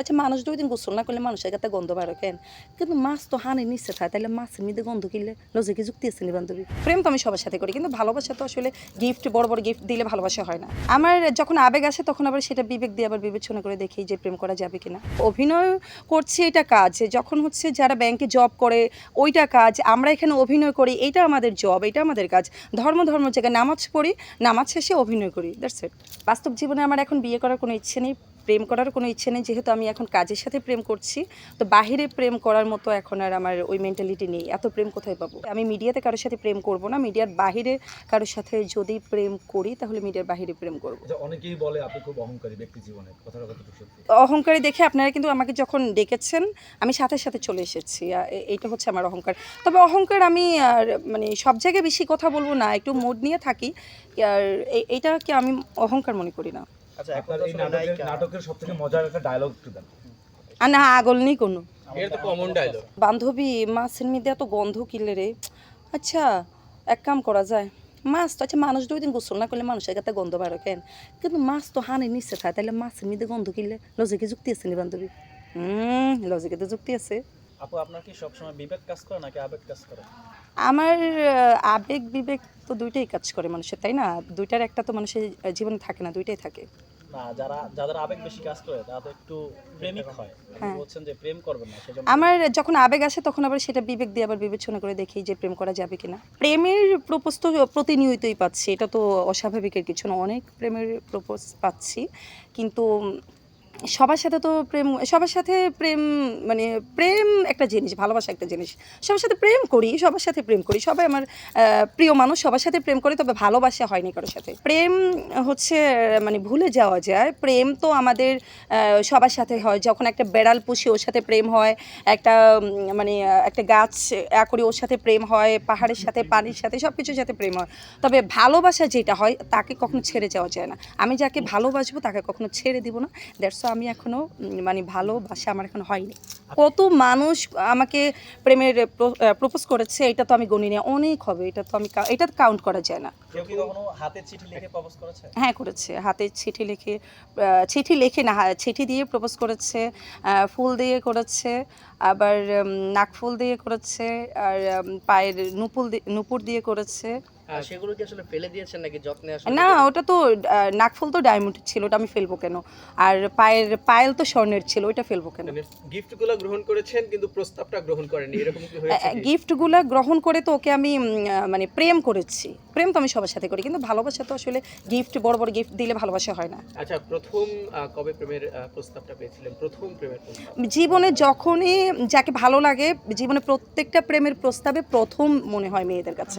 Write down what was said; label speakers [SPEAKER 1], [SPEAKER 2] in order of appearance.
[SPEAKER 1] আচ্ছা মানুষ দুই দিন গোসল না করলে মানুষের কাছে গন্ধ বাড়ো কেন? কিন্তু মাছ তো হানি নিচে থাকে তাহলে মাছের মধ্যে গন্ধ কিনলে লজে কি যুক্তি আছে নি বান্ধবী? প্রেম তো আমি সবার সাথে করি, কিন্তু ভালোবাসা তো আসলে গিফট বড় বড় গিফট দিলে ভালোবাসা হয় না। আমার যখন আবেগ আসে, তখন আবার সেটা বিবেক দিয়ে আবার বিবেচনা করে দেখি যে প্রেম করা যাবে কিনা। অভিনয় করছি এটা কাজ, যখন হচ্ছে যারা ব্যাংকে জব করে, ওইটা কাজ, আমরা এখানে অভিনয় করি, এটা আমাদের জব এটা আমাদের কাজ। ধর্ম ধর্ম জায়গায় নামাজ পড়ি, নামাজ শেষে অভিনয় করি দ্যাটস ইট বাস্তব জীবনে আমার এখন বিয়ে করার কোনো ইচ্ছে নেই। প্রেম করার কোনো ইচ্ছে নেই যেহেতু আমি এখন কাজের সাথে প্রেম করছি তো বাহিরে প্রেম করার মতো এখন আর আমার ওই মেন্টালিটি নেই। এত প্রেম কোথায় পাবো? আমি মিডিয়াতে কারোর সাথে প্রেম করব না মিডিয়ার বাহিরে কারোর সাথে যদি প্রেম করি তাহলে মিডিয়ার বাহিরে প্রেম করব।
[SPEAKER 2] অনেকেই বলে আপনি খুব অহংকারী ব্যক্তি জীবনে।
[SPEAKER 1] অহংকারী দেখে আপনারা কিন্তু আমাকে যখন ডেকেছেন আমি সাথে সাথে চলে এসেছি। এইটা হচ্ছে আমার অহংকার। তবে অহংকার আমি আর, মানে সব জায়গায় বেশি কথা বলব না একটু মুড নিয়ে থাকি। আর এইটাকে আমি অহংকার মনে করি না।
[SPEAKER 3] আচ্ছা
[SPEAKER 2] আপনার এই নাটকের
[SPEAKER 3] নায়িকা।
[SPEAKER 2] নাটকের সব মজার একটা ডায়লগ একটু দেন।
[SPEAKER 1] আর না আগল নেই কোনো।
[SPEAKER 3] এটা তো কমন ডায়লগ
[SPEAKER 1] বান্ধবী মাছের মধ্যে এত গন্ধ কিনলে রে। আচ্ছা এক কাম করা যায়। মাছ তো আচ্ছা মানুষ দুই দিন গোসল না করলে মানুষের কাছে গন্ধ বাড়ো কেন? কিন্তু মাছ তো হানি নিচে থাকে তাহলে মাছের মধ্যে গন্ধ কিনলে লজিকে যুক্তি আছে নি বান্ধবী? হুম লজিকে তো যুক্তি আছে।
[SPEAKER 3] আপু আপনার কি সবসময় বিবেক কাজ করে নাকি আবেগ কাজ করে?
[SPEAKER 1] আমার আবেগ বিবেক তো দুইটাই কাজ করে মানুষের তাই না? দুইটার একটা তো মানুষের জীবনে থাকে না দুইটাই থাকে।
[SPEAKER 3] না যারা যাদের আবেগ বেশি কাজ করে তারা তো একটু প্রেমিক হয়।
[SPEAKER 1] হ্যাঁ।
[SPEAKER 3] বলছেন যে প্রেম করবেন না সেজন্য
[SPEAKER 1] আমার যখন আবেগ আসে তখন আবার সেটা বিবেক দিয়ে আবার বিবেচনা করে দেখি যে প্রেম করা যাবে কিনা। প্রেমের প্রপোজ তো প্রতিনিয়তই পাচ্ছি এটা তো অস্বাভাবিকের কিছু না অনেক প্রেমের প্রপোজ পাচ্ছি। কিন্তু সবার সাথে তো প্রেম, সবার সাথে প্রেম মানে প্রেম একটা জিনিস, ভালোবাসা একটা জিনিস। সবার সাথে প্রেম করি, সবার সাথে প্রেম করি। সবাই আমার প্রিয় মানুষ, সবার সাথে প্রেম করি, তবে ভালোবাসা হয়নি কারোর সাথে। প্রেম হচ্ছে মানে ভুলে যাওয়া যায়। প্রেম তো আমাদের সবার সাথে হয়। যখন একটা বেড়াল পুষি ওর সাথে প্রেম হয়, একটা মানে একটা গাছ করি ওর সাথে প্রেম হয়, পাহাড়ের সাথে, পানির সাথে সব কিছুর সাথে প্রেম হয়। তবে ভালোবাসা যেটা হয়, তাকে কখনো ছেড়ে যাওয়া যায় না। আমি যাকে ভালোবাসবো, তাকে কখনো ছেড়ে দিব না। দ্যাটস আমি এখনও উম, মানে ভালোবাসা আমার এখন হয়নি। কত মানুষ আমাকে প্রেমের প্রপোজ করেছে এটা তো আমি গণিনি অনেক হবে এটা তো আমি এটা কাউন্ট করা যায় না। হ্যাঁ করেছে। হাতে চিঠি লিখে চিঠি লিখে না চিঠি দিয়ে প্রপোজ করেছে ফুল দিয়ে করেছে আবার উম, নাকফুল দিয়ে করেছে আর পায়ের নুপুল দি- নুপুর দিয়ে করেছে।
[SPEAKER 4] সেগুলো কি আসলে ফেলে দিয়েছেন নাকি যত্নে আসলে?
[SPEAKER 1] না ওটা তো নাকফুল তো ডায়মন্ড ছিল ওটা আমি ফেলব কেন? আর পায়ের পায়েল তো স্বর্ণের ছিল ওইটা ফেলব কেন?
[SPEAKER 4] গিফটগুলো গ্রহণ করেছেন কিন্তু প্রস্তাবটা গ্রহণ করেননি এরকম কি হয়েছে
[SPEAKER 1] গিফটগুলো গ্রহণ করে তো ওকে আমি মানে প্রেম করেছি। প্রেম তো আমি সবার সাথে করি কিন্তু ভালোবাসা তো আসলে গিফট বড় বড় গিফট দিলে ভালোবাসা হয় না।
[SPEAKER 4] আচ্ছা প্রথম কবে প্রেমের প্রস্তাবটা পেয়েছিলেন? প্রথম প্রেমের
[SPEAKER 1] জীবনে যখনই যাকে ভালো লাগে জীবনে প্রত্যেকটা প্রেমের প্রস্তাবে প্রথম মনে হয় মেয়েদের কাছে।